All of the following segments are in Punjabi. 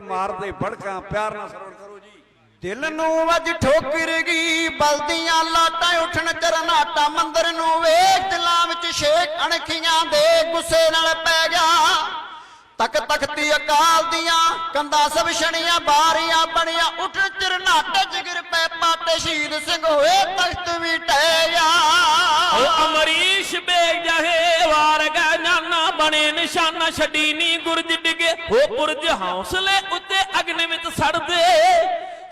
ਮਾਰਦੇ ਬੜਕਾਂ ਪਿਆਰ ਨਾਲ ਸਰਵਣ ਕਰੋ ਜੀ। ਦਿਲ ਨੂੰ ਵੱਜ ਠੋਕਰ ਗਈ ਬਲਦੀਆਂ ਲਾਟਾਂ ਉੱਠਣ ਚਰਨਾਟਾ ਮੰਦਰ ਨੂੰ ਵੇਖ ਦਿਲਾਂ ਵਿੱਚ ਛੇਕ ਅਣਖੀਆਂ ਦੇ ਗੁੱਸੇ ਨਾਲ ਪੈ ਗਿਆ ਤਕ ਤਖਤੀ ਅਕਾਲ ਦੀਆਂ ਕੰਧਾਂ ਸਭ ਛਣੀਆਂ ਬਾਰੀਆਂ ਬਣੀਆਂ ਉੱਠ ਚਰਨਾਟੇ ਜਿਗਰ ਪੈ ਪਾਟੇ ਸ਼ਹੀਦ ਸਿੰਘ ਹੋਏ ਤਖਤ ਵੀ ਟਹਿ ਗਿਆ ਉਹ ਅਮਰੀਸ਼ ਬੇਗ ਜਹੇ ਵਾਰ ਗਏ ਨਾਨਾ ਬਣੇ ਨਿਸ਼ਾਨਾ ਛੱਡੀ ਨੀ ਗੁਰਜ ਡਿਗੇ ਹੋ ਪੁਰਜ ਹੌਸਲੇ ਉੱਤੇ ਅਗਨ ਵਿੱਚ ਸੜਦੇ।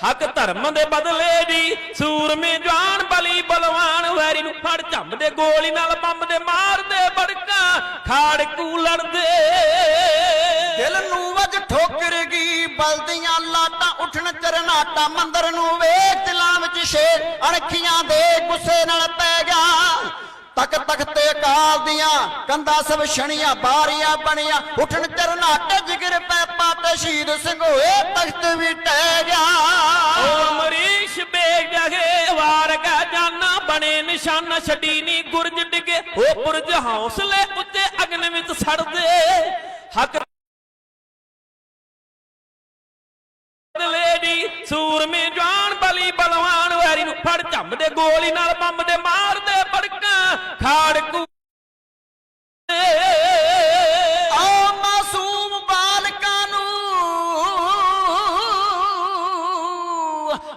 ਹੱਕ ਧਰਮ ਦੇ ਬਦਲੇ ਦੀ ਸੂਰਮੇ ਜਵਾਨ ਬਲੀ ਬਲਵਾਨ ਵੈਰੀ ਨੂੰ ਫੜ ਝੰਮਦੇ ਗੋਲੀ ਨਾਲ ਬੰਬ ਦੇ ਮਾਰਦੇ, ਬੜਕਾਂ ਖਾੜਕੂ ਲੜਦੇ ਦਿਲ ਨੂੰ ਵਜ ਠੋਕਰ ਗਈ, ਬਲਦੀਆਂ ਲਾਟਾਂ ਉੱਠਣ ਚਰਨਾਟਾ ਮੰਦਰ ਨੂੰ ਵੇਖ ਦਿਲਾਂ ਵਿੱਚ ਸ਼ੇਰ ਅਣਖੀਆਂ ਦੇ ਗੁੱਸੇ ਨਾਲ ਪੈ ਗਿਆ। ਤਕ ਤਕ ਅਕਾਲ ਦੀਆਂ ਕੰਧਾਂ ਸਭ ਛਣੀਆਂ, ਬਾਰੀਆਂ ਬਣੀਆਂ। ਉੱਠਣ ਚਰਨਾਟੇ ਜਿਗਰ ਪੈ ਪਾਟੇ ਸ਼ਹੀਦ ਸਿੰਘ ਹੋਏ, ਤਖਤ ਵੀ ਟਹਿ ਗਿਆ। ਉਹ ਅਮਰੀਸ਼ ਬੇਗ ਵਾਰ ਕਾ ਜਾਨਾ, ਬਣੇ ਨਿਸ਼ਾਨਾ, ਛੱਡੀ ਨੀ ਗੁਰਜ ਡਿਗੇ। ਉਹ ਪੁਰਜ ਹੌਸਲੇ ਉੱਤੇ ਅਗਨ ਵਿੱਚ ਸੜਦੇ। ਹੱਕ ਲੇਡੀ ਸੂਰਮੇ ਜਵਾਨ ਫੜ ਬਲਵਾਨ ਦੇ ਗੋਲੀ ਨਾਲ ਬੰਬ ਦੇ ਮਾਰਦੇ ਬੜਕਾਂ ਖਾੜਕੂ ਮਾਸੂਮ ਬਾਲਕਾਂ ਨੂੰ,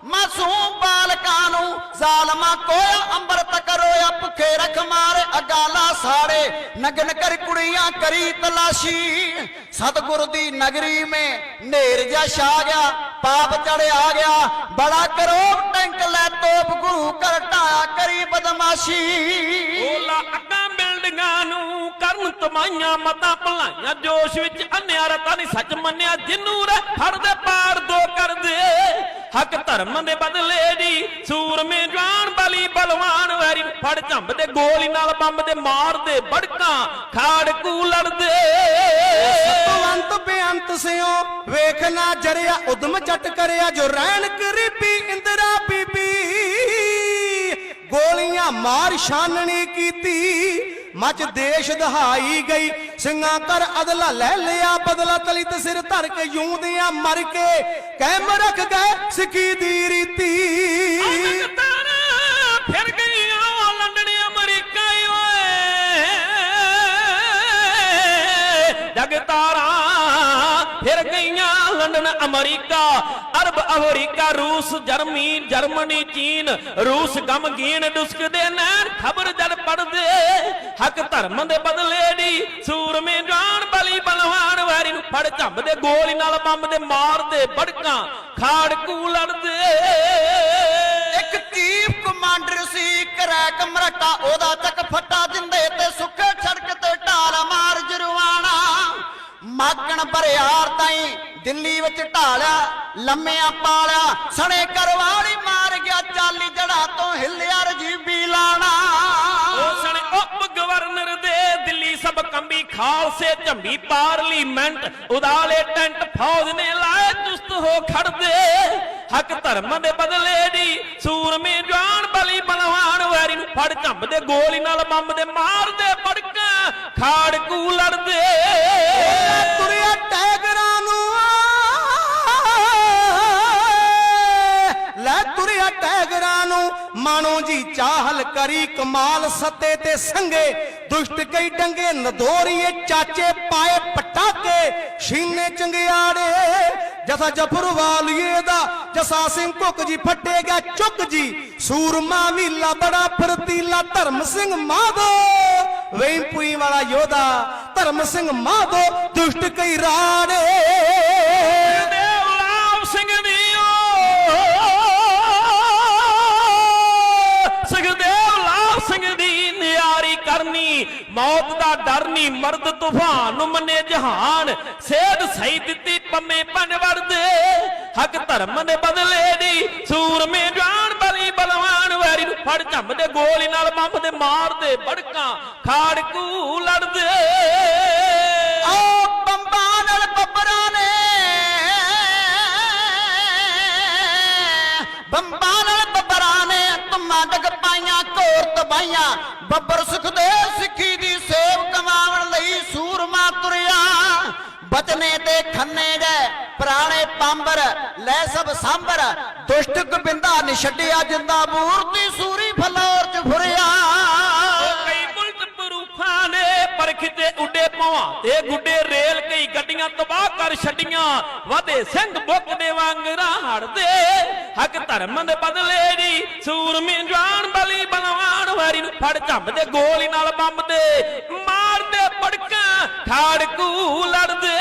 ਮਾਸੂਮ ਬਾਲਕਾਂ ਨੂੰ ਜ਼ਾਲਮਾ ਕੋਇਆ ਅੰਮ੍ਰਿਤ ਕਰੋਇਆ ਭੁੱਖੇ ਰਖ ਮਾਰੇ, ਅਗਾਲਾ ਸਾਰੇ ਨਗਨ ਕਰ ਕੁੜੀਆਂ ਕਰੀ ਤਲਾਸ਼ੀ। ਸਤਗੁਰ ਦੀ ਨਗਰੀ ਮੇ ਨੇਰ ਜਾ ਛਾ ਗਿਆ, ਪਾਪ ਚੜਿਆ ਗਿਆ। ਬੜਾ ਕਰੋਪ ਟੈਂਕ ਲੈ ਤੋਪ, ਗੁਰੂ ਕਰ ਢਾਇਆ ਕਰੀ ਬਦਮਾਸ਼ੀ। ਓਲਾ ਨੂੰ ਮਤਾਂ ਭਲਾਈਆਂ ਜੋਸ਼ ਵਿੱਚ ਅੰਨਿਆ ਰਤਾ ਨਹੀਂ ਸੱਚ ਮੰਨਿਆ, ਜਿੰਨੂੰ ਰ ਫੜਦੇ ਪਾੜ ਦੋ ਕਰਦੇ ਹੱਕ ਧਰਮ ਦੇ ਬਦਲੇ ਦੀ ਸੂਰਮੇ ਜਵਾਨ ਬਲੀ ਬਲਵਾਨ ਵੈਰੀ ਨੂੰ ਫੜ ਝੰਬਦੇ ਗੋਲੀ ਨਾਲ ਬੰਬ ਦੇ ਮਾਰਦੇ ਬੜਕਾਂ ਖਾੜਕੂ ਲੜਦੇ ਭਵੰਤ ਬੇਅੰਤ ਸਿਓ, ਵੇਖ ਜਰਿਆ, ਉਦਮ ਜੱਟ ਕਰਿਆ, ਜੋ ਰਹਿਣ ਗਰੀਬੀ ਇੰਦਰਾ ਬੀਬੀ। ਗੋਲੀਆਂ ਮਾਰ ਛਾਨਣੀ ਕੀਤੀ ਮੱਚ ਦੇਸ਼ ਦਹਾਈ ਗਈ। ਸਿੰਘਾਂ ਕਰ ਅਦਲਾ ਲੈ ਲਿਆ, ਬਦਲਾ ਤਲੀ ਤੇ ਸਿਰ ਧਰ ਕੇ ਯੂੰਦਿਆਂ ਮਰ ਕੇ। ਕਹਿਮ ਰੱਖ ਗਏ ਸਿੱਖੀ ਦੀ ਰੀਤੀ। ਫਿਰ ਗਈਆਂ ਲੰਡਨ ਅਮਰੀਕਾ ਈ ਓਏ। ਜਗਤਾਰਾਂ ਫਿਰ ਗਈਆਂ ਲੰਡਨ ਅਮਰੀਕਾ। ਅਰਬ ਅਫਰੀਕਾ ਰੂਸ, ਜਰਮਨੀ ਜਰਮਨੀ, ਚੀਨ। ਰੂਸ ਗਮਗੀਨ ਡੁਸਕਦੇ ਨੈਣ, ਖਬਰ ਧਰਮ ਦੇ ਬਦਲੇ ਦੀ ਸੂਰਮੇ ਜਾਨ ਬਲੀ ਬਲਵਾਨ ਵੈਰੀ ਨੂੰ ਫੜ ਝੰਬਦੇ ਗੋਲੀ ਨਾਲ ਬੰਬ ਦੇ ਮਾਰਦੇ ਬੜਕਾਂ ਖਾੜਕੂ ਲੜਦੇ ਇੱਕ ਚੀਫ ਕਮਾਂਡਰ ਸੀ ਕਰੈਕ ਮਰਟਾ, ਉਹਦਾ ਚੱਕ ਫੱਟਾ ਦਿੰਦੇ ਤੇ ਸੁੱਕੇ ਸੜਕ ਤੇ ਢਾਲ ਮਾਰ ਜਰਵਾਣਾ ਮਾਗਣ ਬਰਿਆਰ ਤਾਈ ਦਿੱਲੀ ਵਿੱਚ ਢਾਲਿਆ, ਲੰਮਿਆਂ ਪਾਲਿਆ, ਸਣੇ ਕਰਵਾਲੀ ਮਾਰ ਗਿਆ, ਚਾਲੀ ਜੜਾ ਤੋਂ ਹਿੱਲਿਆ ਰਜੀਬੀ ਕੰਬੀ ਖਾਲਸੇ ਝੰਬੀ ਪਾਰਲੀਮੈਂਟ ਉਦਾਲੇ ਟੈਂਟ ਫੌਜ ਨੇ ਲਾਏ ਚੁਸਤ ਹੋ ਖੜਦੇ। ਹੱਕ ਧਰਮ ਦੇ ਬਦਲੇ ਦੀ ਸੂਰਮੇ ਜਵਾਨ ਬਲੀ ਬਲਵਾਨ ਵੈਰੀ ਨੂੰ ਫੜ ਝੰਬਦੇ ਗੋਲੀ ਨਾਲ ਬੰਬ ਦੇ ਮਾਰਦੇ ਬੜਕਾਂ ਖਾੜਕੂ ਲੜਦੇ। ਤੁਰਿਆ ਟੈਗਰਾਂ ਨੂੰ। ਲੈ ਤੁਰਿਆ ਟੈਗਰਾਂ ਨੂੰ। ਮਾਣੋ ਜੀ ਚਾਹਲ ਕਰੀ ਕਮਾਲ ਸੱਤੇ ਤੇ ਸੰਗੇ। ਦੁਸ਼ਟ ਕਈ ਡੰਗੇ, ਨਦੋਰੀਏ ਚਾਚੇ ਪਾਏ ਪਟਾਕੇ ਸ਼ੀਨੇ ਚੰਗਿਆੜੇ, ਜਥਾ ਜਫਰ ਵਾਲੀਏ ਦਾ, ਜਸਾ ਸਿੰਘ ਕੁੱਕ ਜੀ ਫੱਟੇਗਾ ਚੁੱਕ ਜੀ, ਸੂਰਮਾ ਵੀਲਾ ਬੜਾ ਫਰਤੀਲਾ, ਧਰਮ ਸਿੰਘ ਮਾਧੋ, ਵੇਂਪੂਈ ਵਾਲਾ ਯੋਧਾ, ਧਰਮ ਸਿੰਘ ਮਾਧੋ, ਦੁਸ਼ਟ ਕਈ ਰਾੜੇ ਮੌਤ ਦਾ ਡਰ ਨਹੀਂ, ਮਰਦ ਤੂਫਾਨ ਮੰਨੇ ਜਹਾਨ। ਸੇਧ ਸਹੀ ਦਿੱਤੀ ਪੰਮੇ ਪੰਨ ਵੜਦੇ ਹੱਕ ਧਰਮ ਦੇ ਬਦਲੇ ਦੀ। ਸੂਰਮੇ ਜਾਨ ਬਲੀ ਬਲਵਾਨ। ਵੈਰੀ ਨੂੰ ਫੜ ਝੰਮਦੇ ਗੋਲੀ ਨਾਲ ਬੰਬ ਦੇ ਮਾਰਦੇ। ਬੜਕਾਂ ਖਾੜਕੂ ਲੜਦੇ। ਓ ਬੰਬਾਂ ਨਾਲ ਬੱਬਰਾਂ ਨੇ। ਬੰਬਾਂ ਨਾਲ ਬੱਬਰਾਂ ਨੇ। ਤੁਮਾਂ ਡਗ ਪਾਈਆਂ, ਘੋਰ ਤਬਾਈਆਂ। ਬੱਬਰ ਸੁਖਦੇਵ ਸਿੱਖੀ ਤੁਰਿਆ। ਬਚਨੇ ਤੇ ਖੰਨੇ ਗਏ, ਪੁਰਾਣੇ ਪਾਂਬਰ, ਲੈ ਸਭ ਸਾਂਬਰ। ਦੁਸ਼ਟ ਗੋਬਿੰਦਾ ਨੀ ਛੱਡਿਆ ਜਿੰਦਾ ਮੂਰਤੀ ਸੂਰੀ ਫਲੌਰ ਚ ਫੁਰਿਆ। ਕਈ ਬੁਲਟ ਪਰੂਫਾਂ ਨੇ ਪਰਖ ਉੱਡੇ ਪਵਾਂ ਤੇ ਗੁੱਡੇ ਰੇਲ ਕਈ ਗੱਡੀਆਂ ਤਬਾਹ ਕਰ ਛੱਡੀਆਂ। ਵਾਦੇ ਸਿੰਘ ਬੁੱਕ ਦੇ ਵਾਂਗਰਾ ਹੜਦੇ ਧਰਮ ਦੇ ਬਦਲੇ ਦੀ ਸੂਰਮੀ ਜਵਾਨ ਬਲੀ ਬਲਵਾਨ ਵਾਰੀ ਨੂੰ ਫੜ ਝੰਬਦੇ ਗੋਲੀ ਨਾਲ ਬੰਬ ਦੇ। ਪੜਕਾਂ ਲੜਦੇ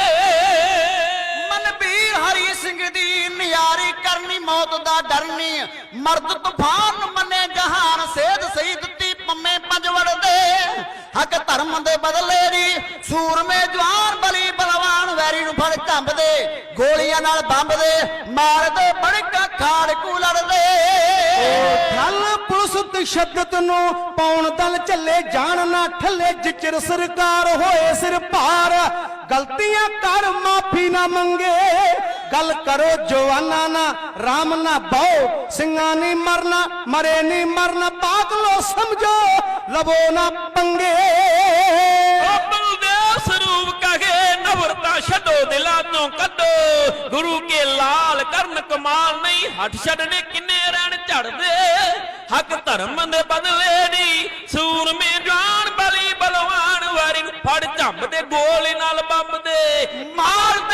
ਮਨਵੀਰ ਹਰੀ ਸਿੰਘ ਦੀ ਨਿਆਰੀ ਕਰਨੀ, ਮੌਤ ਦਾ ਡਰਨੀ। ਮਰਦ ਤੂਫਾਨ ਮੰਨੇ, ਜਹਾਨ ਸੇਧ ਸਹੀ ਦਿੱਤੀ, ਪੰਮੇ ਪੰਜਵੜ ਦੇ ਹੱਕ ਧਰਮ ਦੇ ਬਦਲੇ ਦੀ ਸੂਰਮੇ ਜਵਾਨ ਬਲੀ ਵੈਰੀ ਗੋਲੀਆਂ ਨਾਲ ਬੰਬਦੇ, ਮਾਰਦੇ, ਬੜਕਾ ਖਾੜਕੂ ਲੜਦੇ ਠੱਲ ਪੁਲਿਸ ਤਸ਼ੱਦਦ ਨੂੰ ਪਾਉਣ ਦਲ ਚੱਲੇ ਜਾਣ ਨਾ ਠੱਲੇ, ਜਿਚਰ ਸਰਕਾਰ ਹੋਏ ਸਿਰ ਭਾਰ। ਗਲਤੀਆਂ ਕਰ, ਮਾਫੀ ਨਾ ਮੰਗੇ। ਗੱਲ ਕਰੋ, ਜਵਾਨਾਂ ਨਾ, ਰਾਮ ਨਾ ਬਾਓ। ਸਿੰਘਾਂ ਨਹੀਂ ਮਰਨਾ, ਮਰੇ ਨਹੀਂ ਮਰਨਾ ਪਾਗਲੋ ਸਮਝੋ, ਲਵੋ ਨਾ ਪੰਗੇ। ਛੱਡੋ ਕੱਢੋ। ਗੁਰੂ ਕੇ ਲਾਲ ਕਰਨ ਕਮਾਲ ਨਹੀਂ ਹੱਟ ਛੱਡਨੇ ਕਿੰਨੇ ਰਹਿਣ ਝੜਦੇ। ਹੱਕ ਧਰਮ ਦੇ ਬਦਲੇ ਦੀ ਸੂਰਮੇ ਜਾਨ ਬਲੀ ਬਲਵਾਨ ਵਾਰੀ ਨੂੰ ਫੜ ਝੰਬਦੇ ਗੋਲੀ ਨਾਲ ਬੰਬ ਦੇ। ਮਾਰਦੇ